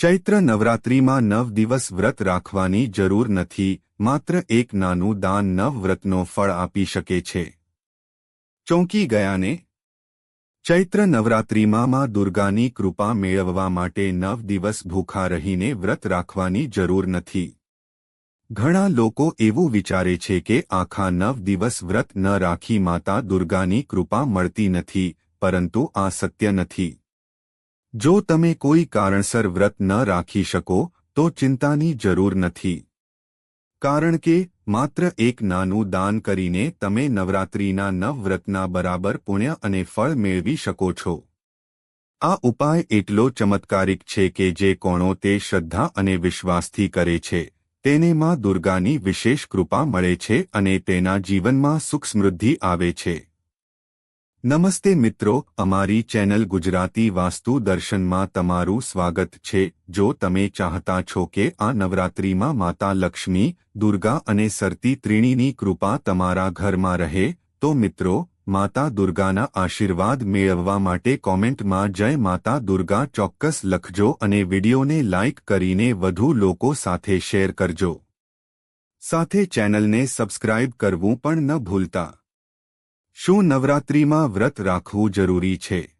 ચૈત્ર નવરાત્રિમાં નવ દિવસ વ્રત રાખવાની જરૂર નથી, માત્ર એક નાનું દાન નવ વ્રતનો ફળ આપી શકે છે. ચોંકી ગયાને? ચૈત્ર નવરાત્રિમાં માં દુર્ગાની કૃપા મેળવવા માટે નવ દિવસ ભૂખા રહીને વ્રત રાખવાની જરૂર નથી. ઘણા લોકો એવું વિચારે છે કે આખા નવ દિવસ વ્રત ન રાખી માતા દુર્ગાની કૃપા મળતી નથી, પરંતુ આ સત્ય નથી. જો તમે કોઈ કારણસર વ્રત ન રાખી શકો, તો ચિંતાની જરૂર નથી. કારણ કે, માત્ર એક નાનું દાન કરીને તમે નવરાત્રિના નવ વ્રતના બરાબર પુણ્ય અને ફળ મેળવી શકો છો. આ ઉપાય એટલો ચમત્કારિક છે કે જે કોણો તે શ્રદ્ધા અને વિશ્વાસથી કરે છે. તેને માં દુર્ગાની વિશેષ કૃપા મળે છે અને તેના જીવનમાં સુખ સમૃદ્ધિ આવે છે. નમસ્તે મિત્રો, અમારી ચેનલ ગુજરાતી વાસ્તુ દર્શનમાં તમારું સ્વાગત છે. જો તમે ચાહતા છો કે આ નવરાત્રિમાં માતા લક્ષ્મી, દુર્ગા અને સરતી ત્રિણીની કૃપા તમારા ઘરમાં રહે, તો મિત્રો, માતા દુર્ગાના આશીર્વાદ મેળવવા માટે કોમેન્ટમાં જય માતા દુર્ગા ચોક્કસ લખજો અને વિડીયોને લાઇક કરીને વધુ લોકો સાથે શેર કરજો. સાથે ચેનલને સબસ્ક્રાઇબ કરવું પણ ન ભૂલતા. શું નવરાત્રિમાં વ્રત રાખવું જરૂરી છે?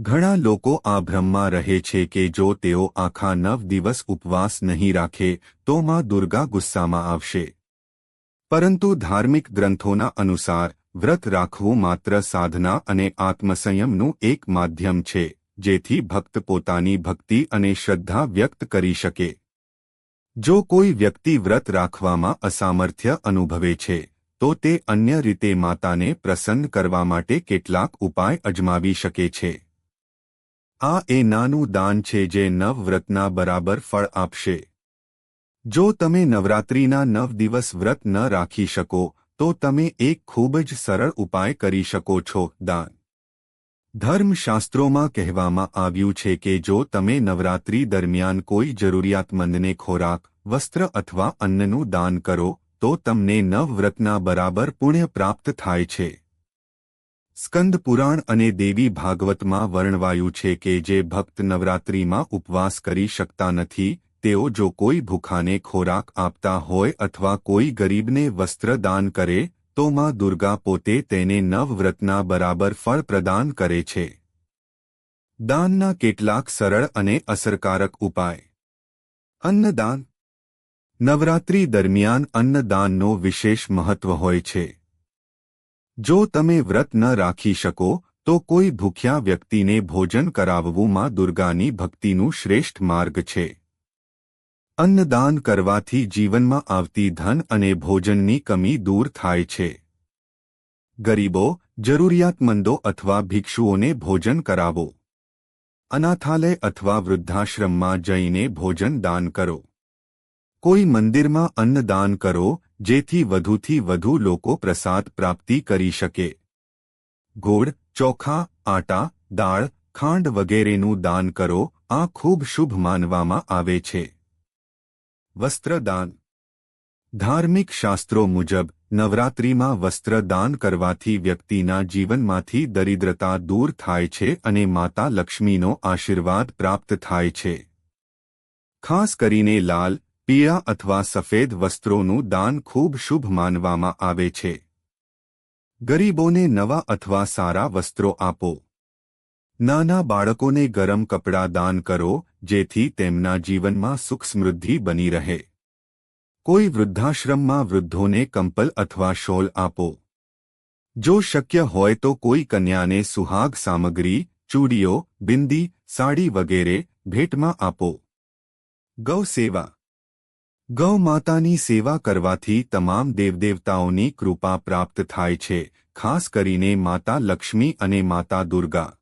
ઘણા લોકો આ ભ્રમમાં રહે છે કે જો તેઓ આખા નવ દિવસ ઉપવાસ નહીં રાખે, તો માં દુર્ગા ગુસ્સામાં આવશે. પરંતુ ધાર્મિક ગ્રંથોના અનુસાર, વ્રત રાખવું માત્ર સાધના અને આત્મસંયમનું એક માધ્યમ છે, જેથી ભક્ત પોતાની ભક્તિ અને શ્રદ્ધા વ્યક્ત કરી શકે. જો કોઈ વ્યક્તિ વ્રત રાખવામાં અસામર્થ્ય અનુભવે છે તો તે અન્ય રીતે માતાને પ્રસન્ન કરવા માટે કેટલાક ઉપાય અજમાવી શકે છે. આ એ નાનું દાન છે જે નવવ્રતના બરાબર ફળ આપશે. જો તમે નવરાત્રિના નવ દિવસ વ્રત ન રાખી શકો, તો તમે એક ખૂબ જ સરળ ઉપાય કરી શકો છો, દાન. ધર્મશાસ્ત્રોમાં કહેવામાં આવ્યું છે કે જો તમે નવરાત્રી દરમિયાન કોઈ જરૂરિયાતમંદને ખોરાક, વસ્ત્ર અથવા અન્નનું દાન કરો તો તમને નવવ્રતના બરાબર પુણ્ય પ્રાપ્ત થાય છે. સ્કંદ પુરાણ અને દેવી ભાગવતમાં વર્ણવાયું છે કે જે ભક્ત નવરાત્રિમાં ઉપવાસ કરી શકતા નથી, તેઓ જો કોઈ ભૂખાને ખોરાક આપતા હોય અથવા કોઈ ગરીબને વસ્ત્ર દાન કરે, તો માં દુર્ગા પોતે તેને નવવ્રતના બરાબર ફળ પ્રદાન કરે છે. દાનના કેટલાક સરળ અને અસરકારક ઉપાય. અન્નદાન નવરાત્રી દરમિયાન અન્નદાનનો વિશેષ મહત્વ હોય છે. જો તમે વ્રત ન રાખી શકો, તો કોઈ ભૂખ્યા વ્યક્તિને ભોજન કરાવવું માં દુર્ગાની ભક્તિનું શ્રેષ્ઠ માર્ગ છે. અન્નદાન કરવાથી જીવનમાં આવતી ધન અને ભોજનની કમી દૂર થાય છે. ગરીબો, જરૂરિયાતમંદો અથવા ભિક્ષુઓને ભોજન કરાવો. અનાથાલય અથવા વૃદ્ધાશ્રમમાં જઈને ભોજન દાન કરો. કોઈ મંદિરમાં અન્નદાન કરો, જેથી વધુથી વધુ લોકો પ્રસાદ પ્રાપ્તિ કરી શકે. ગોળ, ચોખા, આટા, દાળ, ખાંડ વગેરેનું દાન કરો, આ ખૂબ શુભ માનવામાં આવે છે. વસ્ત્રદાન. ધાર્મિક શાસ્ત્રો મુજબ, નવરાત્રિમાં વસ્ત્ર દાન કરવાથી વ્યક્તિના જીવનમાંથી દરિદ્રતા દૂર થાય છે અને માતા લક્ષ્મીનો આશીર્વાદ પ્રાપ્ત થાય છે. ખાસ કરીને લાલ પીળા અથવા સફેદ વસ્ત્રોનું દાન ખૂબ શુભ માનવામાં આવે છે. ગરીબોને નવા અથવા સારા વસ્ત્રો આપો. નાના બાળકોને ગરમ કપડાં દાન કરો, જેથી તેમના જીવનમાં સુખ સમૃદ્ધિ બની રહે. કોઈ વૃદ્ધાશ્રમમાં વૃદ્ધોને કંપલ અથવા શોલ આપો. જો શક્ય હોય તો કોઈ કન્યાને સુહાગ સામગ્રી, ચૂડીઓ, બિંદી, સાડી વગેરે ભેટમાં આપો. ગૌ સેવા ગૌ માતાની સેવા કરવાથી તમામ દેવદેવતાઓની કૃપા પ્રાપ્ત થાય છે, ખાસ કરીને માતા લક્ષ્મી અને માતા દુર્ગા.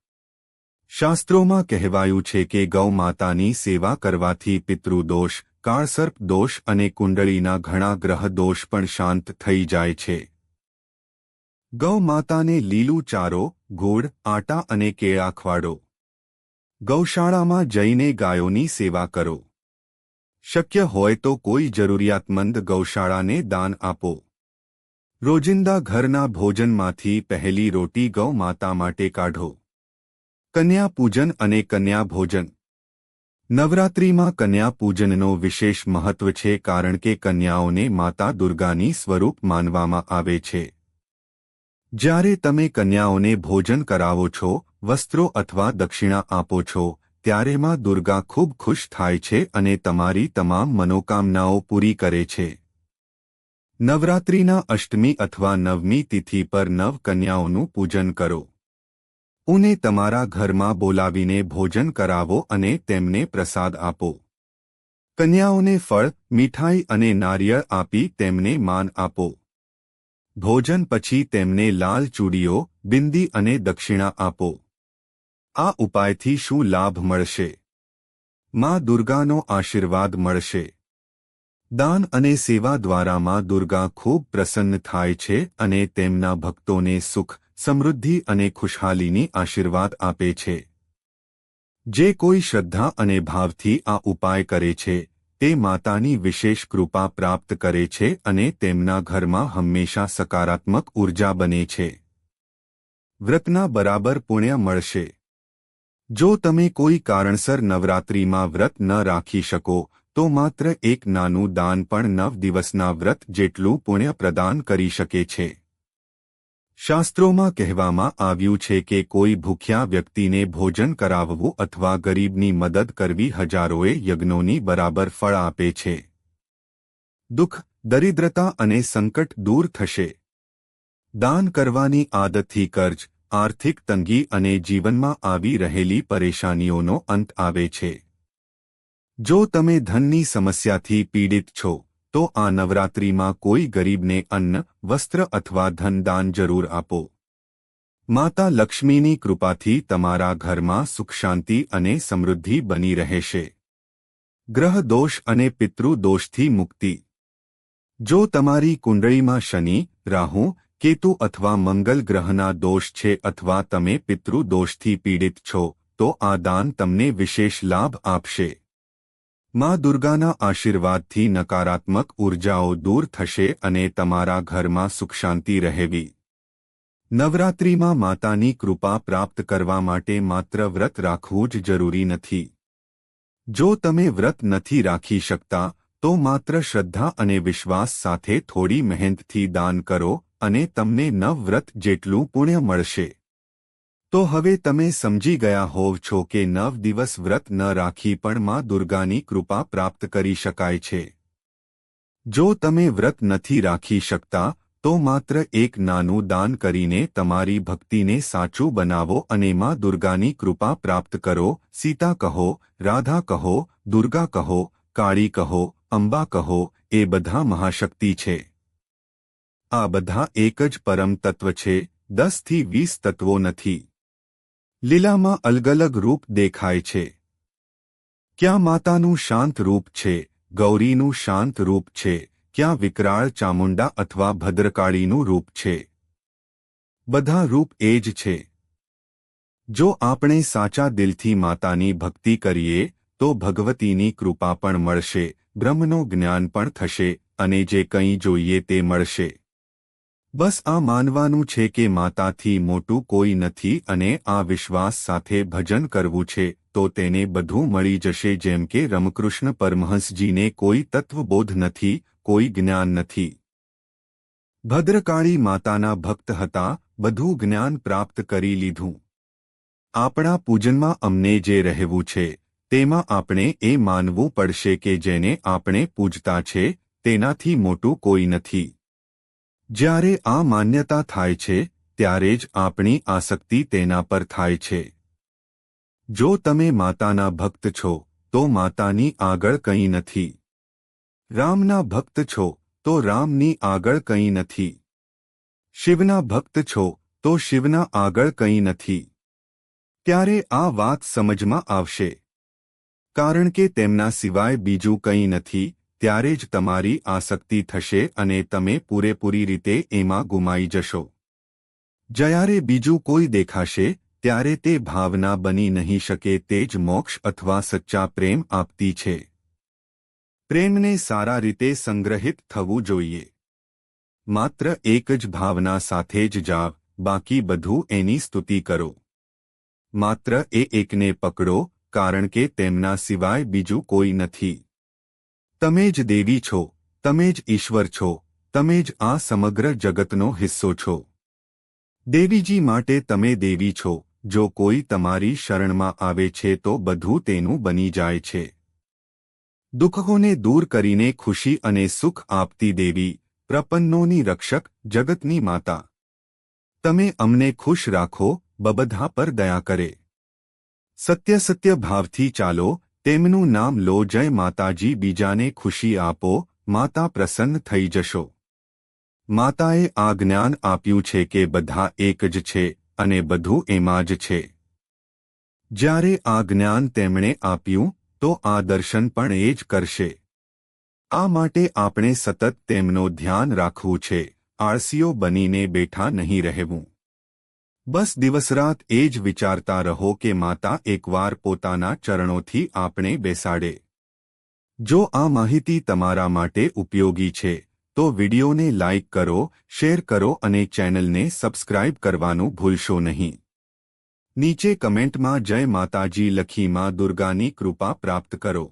શાસ્ત્રોમાં કહેવાયું છે કે ગૌ માતાની સેવા કરવાથી પિતૃદોષ કાળસર્પ દોષ અને કુંડળીના ઘણા ગ્રહ દોષ પણ શાંત થઈ જાય છે. ગૌ માતાને લીલું ચારો, ગોળ, આટા અને કેળા ખવાડો ગૌશાળામાં જઈને ગાયોની સેવા કરો. શક્ય હોય તો કોઈ જરૂરિયાતમંદ ગૌશાળાને દાન આપો. રોજિંદા ઘરના ભોજનમાંથી પહેલી રોટી ગૌ માતા માટે કાઢો. કન્યા પૂજન અને કન્યા ભોજન. નવરાત્રિમાં કન્યા પૂજનનો વિશેષ મહત્વ છે કારણ કે કન્યાઓને માતા દુર્ગાની સ્વરૂપ માનવામાં આવે છે. જ્યારે તમે કન્યાઓને ભોજન કરાવો છો, વસ્ત્રો અથવા દક્ષિણા આપો છો ત્યારે માં દુર્ગા ખૂબ ખુશ થાય છે અને તમારી તમામ મનોકામનાઓ પૂરી કરે છે. નવરાત્રિના અષ્ટમી અથવા નવમી તિથિ પર નવ કન્યાઓનું પૂજન કરો. ઉને તમારા ઘરમાં બોલાવીને ભોજન કરાવો અને તેમને પ્રસાદ આપો. કન્યાઓને ફળ, મીઠાઈ અને નારિયેળ આપી તેમને માન આપો. ભોજન પછી તેમને લાલ ચૂડીઓ, બિંદી અને દક્ષિણા આપો. આ ઉપાયથી શું લાભ મળશે? માં દુર્ગાનો આશીર્વાદ મળશે. દાન અને સેવા દ્વારા માં દુર્ગા ખૂબ પ્રસન્ન થાય છે અને તેમના ભક્તોને સુખ, સમૃદ્ધિ અને ખુશહાલીની આશીર્વાદ આપે છે. જે કોઈ શ્રદ્ધા અને ભાવથી આ ઉપાય કરે છે, તે માતાની વિશેષ કૃપા પ્રાપ્ત કરે છે અને તેમના ઘરમાં હંમેશા સકારાત્મક ઊર્જા બને છે. વ્રતના બરાબર પુણ્ય મળશે. જો તમે કોઈ કારણસર નવરાત્રિમાં વ્રત ન રાખી શકો, તો માત્ર એક નાનું દાન પણ નવ દિવસના વ્રત જેટલું પુણ્ય પ્રદાન કરી શકે છે. શાસ્ત્રોમાં કહેવામાં આવ્યું છે કે કોઈ ભૂખ્યા વ્યક્તિને ભોજન કરાવવું અથવા ગરીબની મદદ કરવી હજારોએ યજ્ઞોની બરાબર ફળ આપે છે. દુઃખ, દરિદ્રતા અને સંકટ દૂર થશે. દાન કરવાની આદતથી કર્જ આર્થિક તંગી અને જીવનમાં આવી રહેલી પરેશાનીઓનો અંત આવે છે. જો તમે ધનની સમસ્યાથી પીડિત છો, તો આ નવરાત્રિમાં કોઈ ગરીબને અન્ન, વસ્ત્ર અથવા ધનદાન જરૂર આપો. માતા લક્ષ્મીની કૃપાથી તમારા ઘરમાં સુખ શાંતિ અને સમૃદ્ધિ બની રહેશે. ગ્રહ દોષ અને પિતૃદોષથી મુક્તિ. જો તમારી કુંડળીમાં શનિ, રાહુ કેતુ અથવા મંગલ ગ્રહના દોષ છે અથવા તમે પિતૃદોષથી પીડિત છો, તો આ દાન તમને વિશેષ લાભ આપશે. માં દુર્ગાના આશીર્વાદથી નકારાત્મક ઉર્જાઓ દૂર થશે અને તમારા ઘરમાં સુખશાંતિ રહેવી. નવરાત્રિમાં માતાની કૃપા પ્રાપ્ત કરવા માટે માત્ર વ્રત રાખવું જ જરૂરી નથી. જો તમે વ્રત નથી રાખી શકતા, તો માત્ર શ્રદ્ધા અને વિશ્વાસ સાથે થોડી મહેનતથી દાન કરો અને તમને નવ વ્રત જેટલું પુણ્ય મળશે. તો હવે તમે સમજી ગયા હોવ છો કે નવ દિવસ વ્રત ન રાખી પણ માં દુર્ગાની કૃપા પ્રાપ્ત કરી શકાય છે. જો તમે વ્રત નથી રાખી શકતા, તો માત્ર એક નાનું દાન કરીને તમારી ભક્તિને સાચું બનાવો અને માં દુર્ગાની કૃપા પ્રાપ્ત કરો, સીતા કહો, રાધા કહો, દુર્ગા કહો, કાળી કહો, અંબા કહો, એ બધા મહાશક્તિ છે. આ બધા એક જ પરમ તત્વ છે, દસથી વીસ તત્વો નથી. લીલામાં અલગ અલગ રૂપ દેખાય છે. ક્યાં માતાનું શાંત રૂપ છે, ગૌરીનું શાંત રૂપ છે, ક્યાં વિકરાળ ચામુંડા અથવા ભદ્રકાળીનું રૂપ છે. બધા રૂપ એ જ છે. જો આપણે સાચા દિલથી માતાની ભક્તિ કરીએ, તો ભગવતીની કૃપા પણ મળશે, બ્રહ્મનો જ્ઞાન પણ થશે, અને જે કંઈ જોઈએ તે મળશે. બસ આ માનવાનું છે કે માતાથી મોટું કોઈ નથી અને આ વિશ્વાસ સાથે ભજન કરવું છે, તો તેને બધું મળી જશે જેમ કે રમકૃષ્ણ પરમહંસજીને કોઈ તત્વબોધ નથી, કોઈ જ્ઞાન નથી. ભદ્રકાળી માતાના ભક્ત હતા, બધું જ્ઞાન પ્રાપ્ત કરી લીધું. આપણા પૂજનમાં અમને જે રહેવું છે, તેમાં આપણે એ માનવું પડશે કે જેને આપણે પૂજતા છે, તેનાથી મોટું કોઈ નથી. જ્યારે આ માન્યતા થાય છે, ત્યારે જ આપણી આસક્તિ તેના પર થાય છે. જો તમે માતાના ભક્ત છો, તો માતાની આગળ કંઈ નથી. રામના ભક્ત છો, તો રામની આગળ કંઈ નથી. શિવના ભક્ત છો, તો શિવના આગળ કંઈ નથી. ત્યારે આ વાત સમજમાં આવશે. કારણ કે તેમના સિવાય બીજું કંઈ નથી ત્યારે જ તમારી આસક્તિ થશે અને તમે પૂરેપૂરી રીતે એમાં ગુમાઈ જશો. જ્યારે બીજું કોઈ દેખાશે, ત્યારે તે ભાવના બની નહીં શકે તે જ મોક્ષ અથવા સચ્ચા પ્રેમ આપતી છે. પ્રેમને સારા રીતે સંગ્રહિત થવું જોઈએ. માત્ર એક જ ભાવના સાથે જ જાવ, બાકી બધું એની સ્તુતિ કરો. માત્ર એ એકને પકડો, કારણ કે તેમના સિવાય બીજું કોઈ નથી. તમે જ દેવી છો, તમે જ ઈશ્વર છો, તમે જ આ સમગ્ર જગતનો હિસ્સો છો. દેવીજી માટે તમે દેવી છો, જો કોઈ તમારી શરણમાં આવે છે તો બધું તેનું બની જાય છે. દુઃખોને દૂર કરીને ખુશી અને સુખ આપતી દેવી, પ્રપન્નોની રક્ષક, જગતની માતા. તમે અમને ખુશ રાખો, બબધા પર દયા કરે. સત્ય સત્ય ભાવથી ચાલો તેમનું નામ લો જય માતાજી, બીજાને ખુશી આપો, માતા પ્રસન્ન થઈ જશો. માતાએ આ જ્ઞાન આપ્યું છે કે બધા એક જ છે અને બધું એમાં જ છે. જ્યારે આ જ્ઞાન તેમણે આપ્યું, તો આ દર્શન પણ એ જ કરશે. આ માટે આપણે સતત તેમનો ધ્યાન રાખવું છે. આળસીઓ બનીને બેઠા નહીં રહેવું. બસ દિવસરાત એ જ વિચારતા રહો કે માતા એકવાર પોતાના ચરણોથી આપણે બેસાડે. જો આ માહિતી તમારા માટે ઉપયોગી છે, તો વિડિયોને લાઇક કરો, શેર કરો અને ચેનલને સબસ્ક્રાઇબ કરવાનું ભૂલશો નહીં. નીચે કમેન્ટમાં જય માતાજી લખી માં દુર્ગાની કૃપા પ્રાપ્ત કરો.